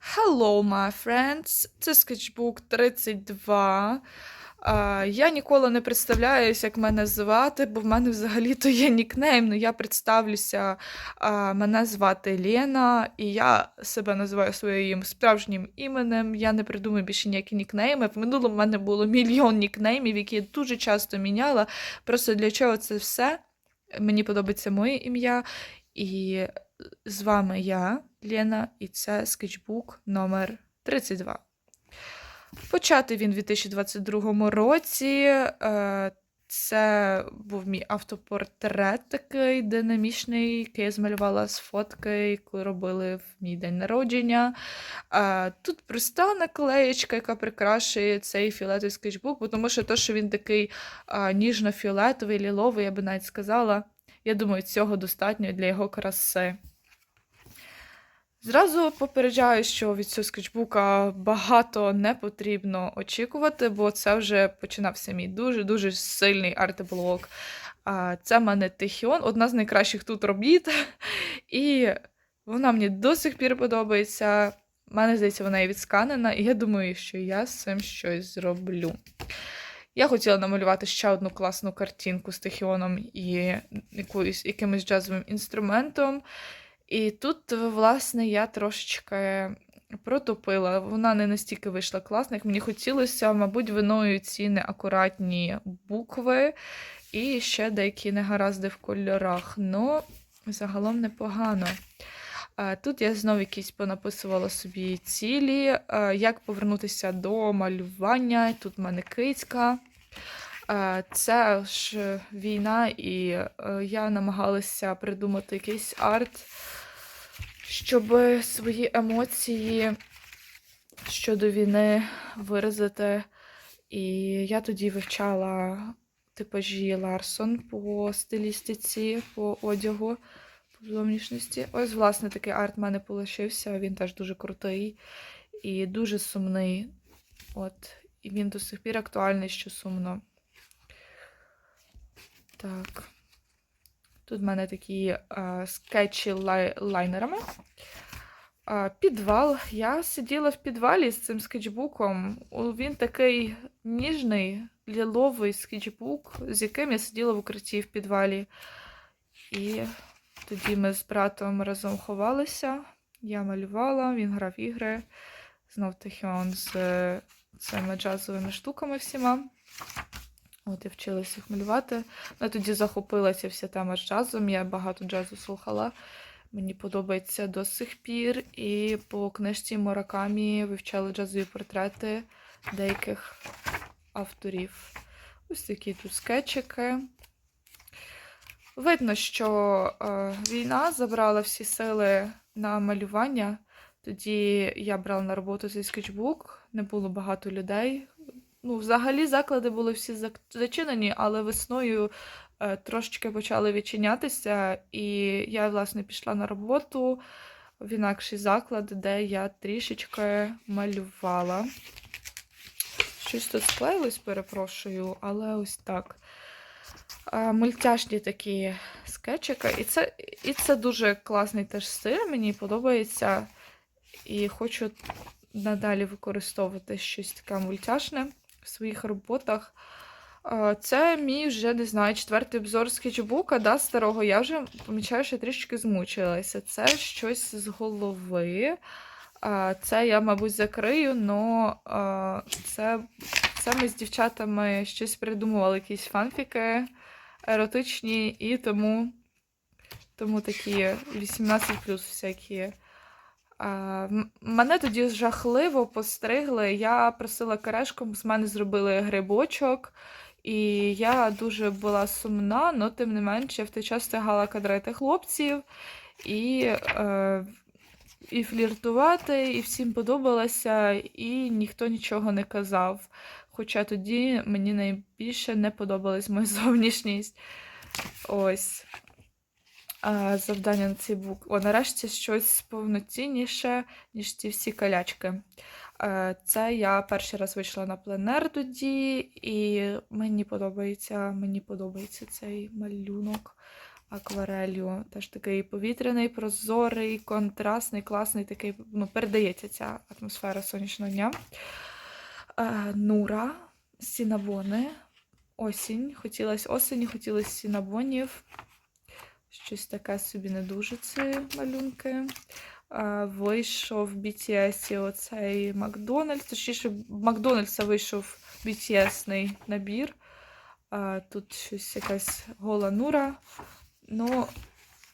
Hello, my friends! Це скетчбук 32. А, я ніколи не представляюсь, як мене звати, бо в мене взагалі-то є нікнейм. Ну, я представлюся. А, мене звати Лена, і я себе називаю своїм справжнім іменем. Я не придумаю більше ніякі нікнейми. В минулому в мене було мільйон нікнеймів, які я дуже часто міняла. Просто для чого це все? Мені подобається моє ім'я. І з вами я, Лена, і це скетчбук номер 32. Почати він у 2022 році. Е, Це був мій автопортрет такий динамічний, який я змалювала з фотки, яку робили в мій день народження. Е, Тут проста наклеєчка, яка прикрашує цей фіолетовий скетчбук, тому що то, що він такий ніжно-фіолетовий, ліловий, я би навіть сказала. Я думаю, цього достатньо для його краси. Зразу попереджаю, що від цього скетчбука багато не потрібно очікувати, бо це вже починався мій дуже-дуже сильний арт-блок. Це в мене Тихіон, одна з найкращих тут робіт. І вона мені до сих пір подобається. У мене здається, вона є відсканена, і я думаю, що я з цим щось зроблю. Я хотіла намалювати ще одну класну картинку з Тихіоном і якоюсь, якимось джазовим інструментом. І тут, власне, я трошечки протупила. Вона не настільки вийшла класна, як мені хотілося, мабуть, виною ці неакуратні букви і ще деякі негаразди в кольорах. Ну, загалом непогано. Е, Тут я знову якісь понаписувала собі цілі, е, як повернутися до малювання. Тут в мене кицька. Е, Це ж війна, і е, я намагалася придумати якийсь арт, щоб свої емоції щодо війни виразити. І я тоді вивчала типажі Ларсон по стилістиці, по одягу, по зовнішності. Ось, власне, такий арт в мене полишився. Він теж дуже крутий і дуже сумний. От, і він до сих пір актуальний, що сумно. Так. Тут в мене такі а, скетчі лай, лайнерами. А, підвал. Я сиділа в підвалі з цим скетчбуком. Він такий ніжний, ліловий скетчбук, з яким я сиділа в укритті в підвалі. І тоді ми з братом разом ховалися. Я малювала, він грав ігри. Знов таки он з е, цими джазовими штуками всіма. От я вчилася їх малювати. Ну, тоді захопилася вся тема з джазом. Я багато джазу слухала. Мені подобається до сих пір. І по книжці Муракамі вивчала джазові портрети деяких авторів. Ось такі тут скетчики. Видно, що е, війна забрала всі сили на малювання. Тоді я брала на роботу цей скетчбук, не було багато людей. Ну, взагалі заклади були всі зачинені, але весною е, трошечки почали відчинятися, і я, власне, пішла на роботу в інакший заклад, де я трішечки малювала. Щось тут склеїлось, перепрошую, але ось так. Е, Мультяшні такі скетчики. І це, і це дуже класний теж стиль, мені подобається. І хочу надалі використовувати щось таке мультяшне в своїх роботах. Це мій вже не знаю, четвертий обзор скетчбука, да, старого. Я вже помічаю, що трішки змучилася. Це щось з голови. Це я, мабуть, закрию, але це, це ми з дівчатами щось придумували, якісь фанфіки еротичні, і тому, тому такі 18 всякі. Мене тоді жахливо постригли. Я просила керешком, з мене зробили грибочок, і я дуже була сумна, але тим не менше в той час встигала кадрити хлопців і, е, і фліртувати, і всім подобалося, і ніхто нічого не казав. Хоча тоді мені найбільше не подобалась моя зовнішність. Ось завдання на цей бук. О, нарешті щось повноцінніше, ніж ці всі калячки. Е, Це я перший раз вийшла на пленер тоді, і мені подобається, мені подобається цей малюнок. акварелью. Теж такий повітряний, прозорий, контрастний, класний, такий, ну, передається ця атмосфера сонячного дня. Е, Нура, сінабони, осінь. Хотілося осені, хотілося сінабонів. Щось таке собі не дуже ці малюнки. Е, Вийшов BTS оцей Макдональдс. Точніше, Макдональдса вийшов BTS-ний набір. Е, Тут щось якась гола нура. Ну,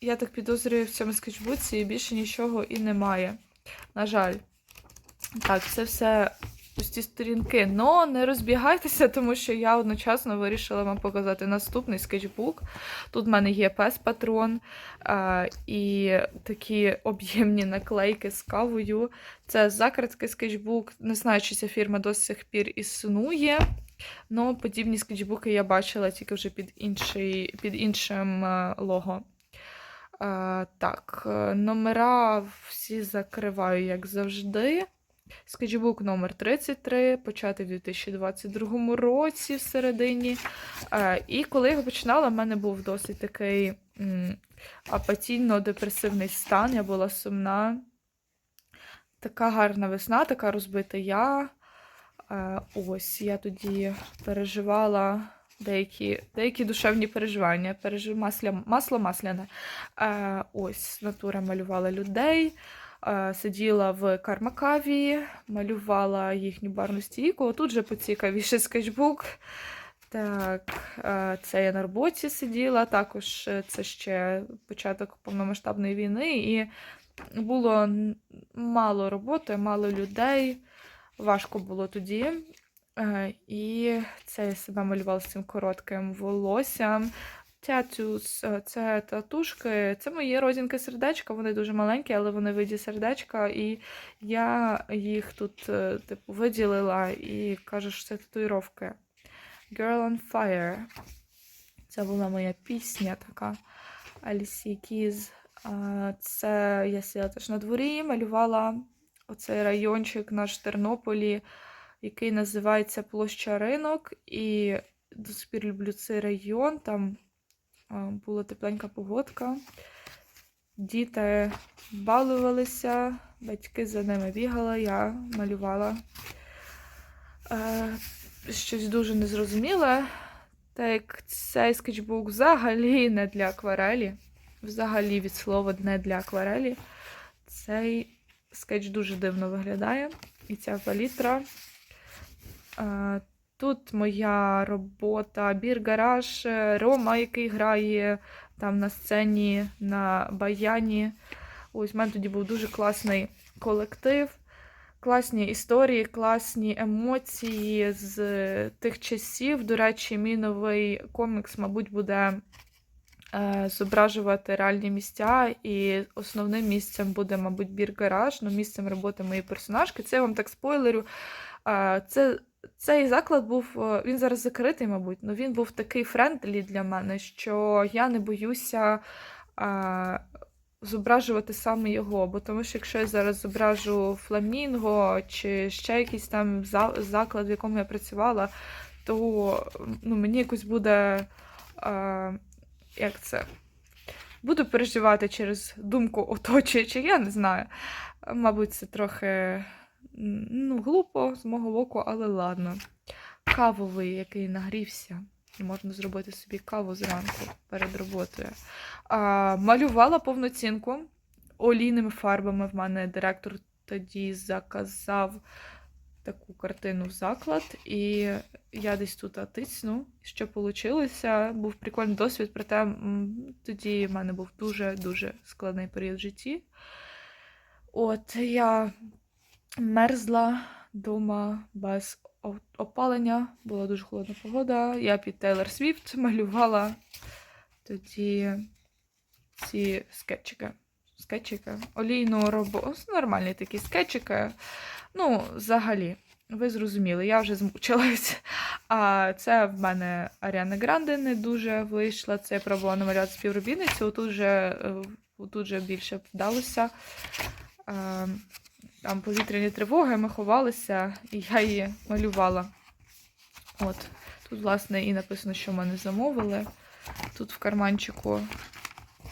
я так підозрюю, в цьому скетчбуці більше нічого і немає. На жаль. Так, це все пусті сторінки. Но не розбігайтеся, тому що я одночасно вирішила вам показати наступний скетчбук. Тут в мене є пес-патрон і такі об'ємні наклейки з кавою. Це закритий скетчбук. Не знаю, чи ця фірма до сих пір існує. Но подібні скетчбуки я бачила тільки вже під, інший, під іншим е, лого. Е, так, е, номера всі закриваю, як завжди. Скетчбук номер 33, початий в 2022 році всередині. Е, і коли я його починала, в мене був досить такий апатійно-депресивний стан. Я була сумна. Така гарна весна, така розбита я. Е, ось я тоді переживала деякі, деякі душевні переживання. Пережив масло масляне. Е, ось натура малювала людей. Е, Сиділа в кармакаві, малювала їхню барну стійку. Тут же поцікавіше скетчбук. Так, е, це я на роботі сиділа. Також е, це ще початок повномасштабної війни, і було мало роботи, мало людей. Важко було тоді. І це я себе малювала з цим коротким волоссям. Татюс, е, це татушки, це мої родинки сердечка, вони дуже маленькі, але вони в виді сердечка, і я їх тут е, типу, виділила і кажу, що це татуїровки. Girl on Fire. Це була моя пісня така Alicia Keys. Це я сіла теж на дворі, малювала оцей райончик наш в Тернополі, який називається Площа Ринок. І до сих пір люблю цей район. Там була тепленька погодка. Діти балувалися, батьки за ними бігали, я малювала. Е, щось дуже незрозуміле. Так як цей скетчбук взагалі не для акварелі. Взагалі від слова не для акварелі. Цей скетч дуже дивно виглядає. І ця палітра. Е, Тут моя робота, бір-гараж, е, Рома, який грає там на сцені, на баяні. Ось в мене тоді був дуже класний колектив, класні історії, класні емоції з тих часів. До речі, мій новий комікс, мабуть, буде е, зображувати реальні місця, і основним місцем буде, мабуть, бір-гараж, ну, місцем роботи моєї персонажки. Це я вам так спойлерю. Е, це цей заклад був, е, він зараз закритий, мабуть, але він був такий френдлі для мене, що я не боюся а, зображувати саме його. Бо тому що якщо я зараз зображу фламінго чи ще якийсь там заклад, в якому я працювала, то ну, мені якось буде. А, як це? Буду переживати через думку оточуючих, я не знаю. Мабуть, це трохи ну, глупо з мого боку, але ладно. Кавовий, який нагрівся. Можна зробити собі каву зранку перед роботою. А, малювала повноцінку олійними фарбами. В мене директор тоді заказав таку картину в заклад, і я десь тут тисну, що вийшло. Був прикольний досвід, проте тоді в мене був дуже-дуже складний період в житті. От я мерзла вдома без опалення, була дуже холодна погода. Я під Тейлор Свіфт малювала тоді ці скетчики. Скетчики. Олійну роботу. Нормальні такі скетчики. Ну, взагалі, ви зрозуміли, я вже змучилась. А це в мене Аріана Гранде не дуже вийшла. Це я пробувала намалювати співробітницю. Отут вже, е, отут вже більше вдалося. Там повітряні тривоги, ми ховалися, і я її малювала. От. Тут, власне, і написано, що мене замовили. Тут в карманчику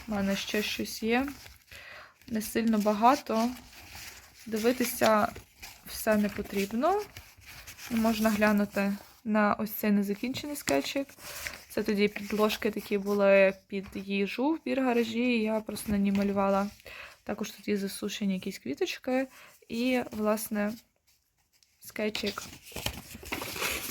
У мене ще щось є. Не сильно багато. Дивитися все не потрібно. Можна глянути на ось цей незакінчений скетчик. Це тоді підложки такі були під їжу в бір-гаражі, і я просто на ній малювала. Також тут є засушені якісь квіточки. І, власне, скетчик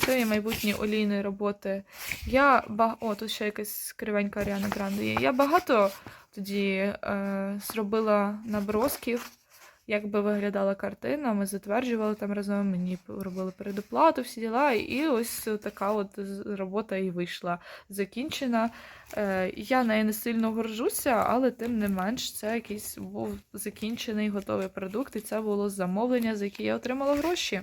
цієї майбутні олійної роботи. Я ба... О, тут ще якась кривенька Аріана Гранде є. Я багато тоді е, зробила набросків, як би виглядала картина. Ми затверджували там разом, мені робили передоплату, всі діла. І ось така от робота і вийшла закінчена. Е, я нею не сильно горжуся, але тим не менш, це якийсь був закінчений готовий продукт, і це було замовлення, за яке я отримала гроші.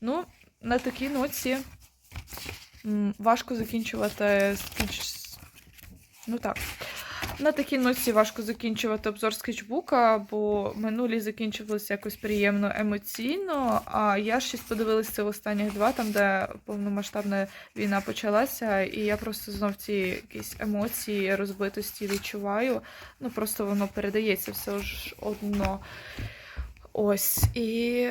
Ну, на такій ноці важко закінчувати. Ну так. На такій ноці важко закінчувати обзор скетчбука, бо минулі закінчувалися якось приємно емоційно. А я щось подивилася останніх два, там, де повномасштабна війна почалася, і я просто знов ці якісь емоції, розбитості відчуваю. Ну, просто воно передається все ж одно. Ось. І,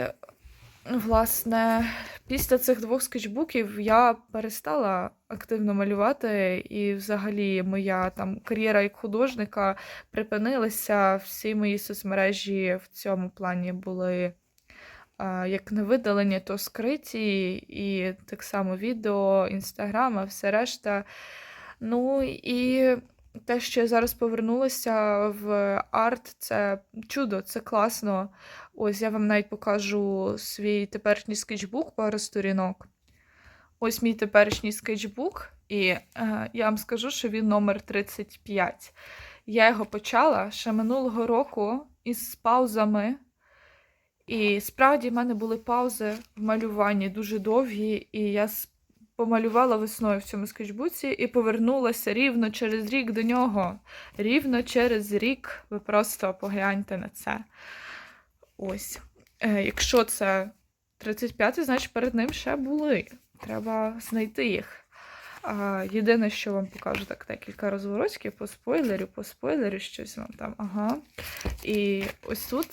власне, після цих двох скетчбуків я перестала активно малювати, і взагалі моя там кар'єра як художника припинилася. Всі мої соцмережі в цьому плані були а, як не видалені, то скриті, і так само відео, інстаграм, все решта. Ну і те, що я зараз повернулася в арт, це чудо, це класно. Ось я вам навіть покажу свій теперішній скетчбук, пару сторінок. Ось мій теперішній скетчбук, і е, я вам скажу, що він номер 35. Я його почала ще минулого року із паузами. І справді в мене були паузи в малюванні дуже довгі, і я помалювала весною в цьому скетчбуці і повернулася рівно через рік до нього. Рівно через рік. Ви просто погляньте на це. Ось. Е, якщо це 35, значить перед ним ще були. Треба знайти їх. А, єдине, що вам покажу, так декілька розворотів по спойлерю, по спойлерю, щось вам там. Ага. І ось тут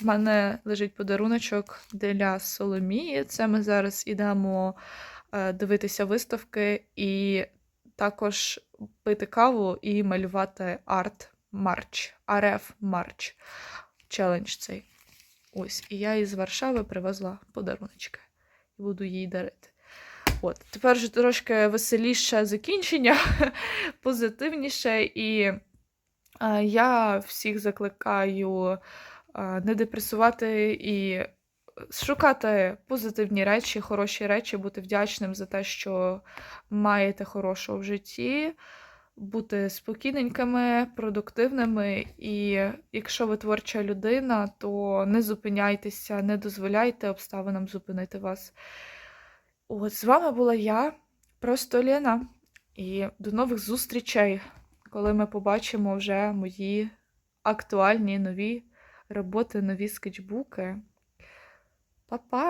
в мене лежить подаруночок для Соломії. Це ми зараз ідемо дивитися виставки і також пити каву і малювати арт Марч, АРФ Марч. Челендж цей. Ось. І я із Варшави привезла подаруночки. І буду їй дарити. От, тепер вже трошки веселіше закінчення, позитивніше. І е, я всіх закликаю е, не депресувати і шукати позитивні речі, хороші речі, бути вдячним за те, що маєте хорошого в житті, бути спокійненькими, продуктивними. І якщо ви творча людина, то не зупиняйтеся, не дозволяйте обставинам зупинити вас. От з вами була я, просто Лена. І до нових зустрічей, коли ми побачимо вже мої актуальні нові роботи, нові скетчбуки. Па-па!